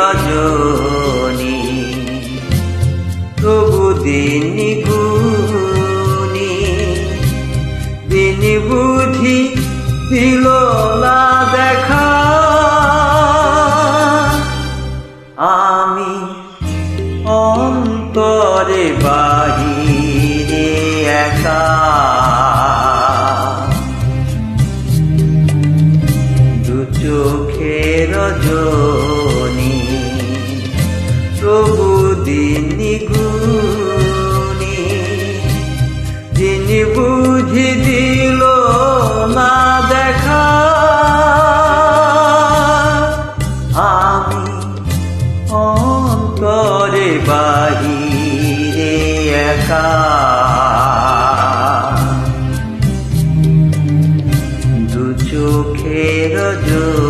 রাজা অন্তরে বাহিরে একা। দু চোখের জনি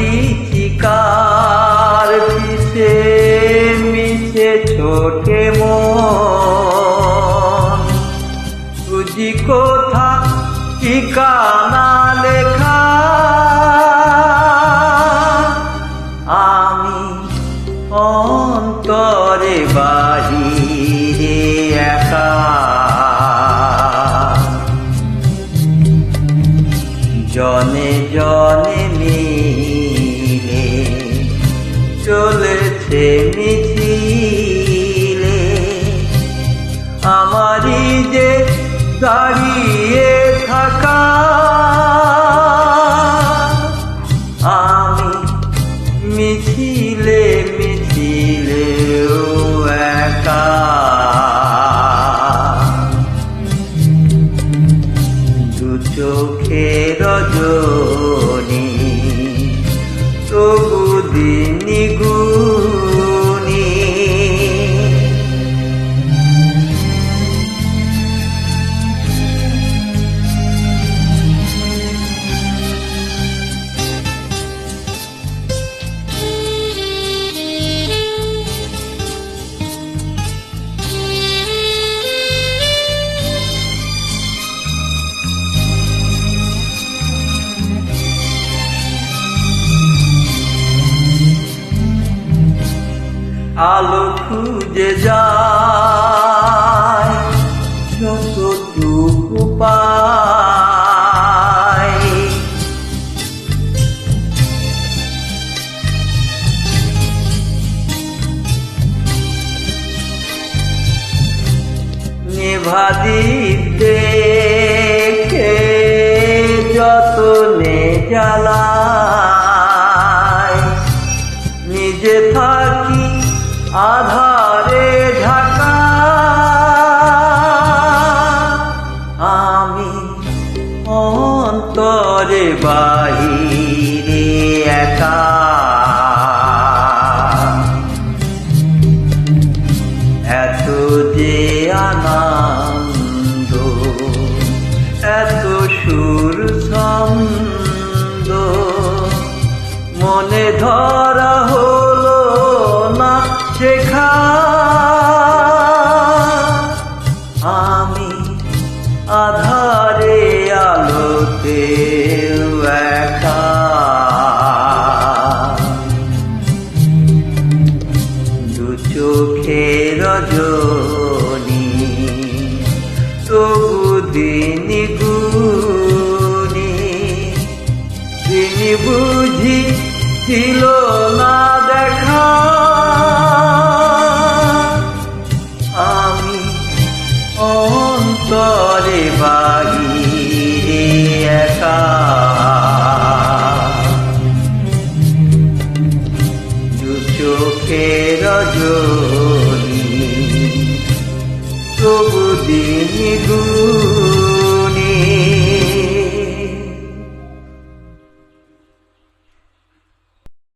মরিচিকার পিছে মিছে ছোটে মন। তুজি কোথা ঠিকানা দাঁড়িয়ে থাকা। আমি মিছিলে মিছিলে ও একা। দু চোখের জনি আলো খুঁজে যায় যতটুকু নিভাদীপ দেখে যতনে জ্বালায় নিজে থাকি আধারে ঢাকা। আমি অন্তরে বাহিরে একা। এত যে আনন্দ এত সুর ছন্দ মনে ধরা বুঝি ছিল না দেখা। আমি অন্তরে বাড়ি